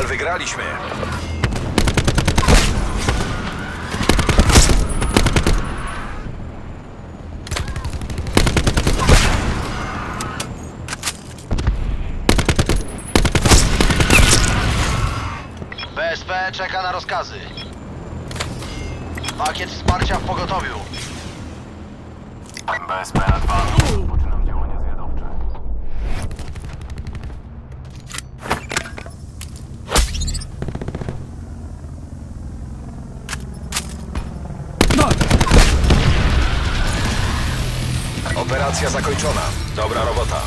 Niemal wygraliśmy. BSP czeka na rozkazy. Pakiet wsparcia w pogotowiu. BSP-2. Operacja zakończona. Dobra robota.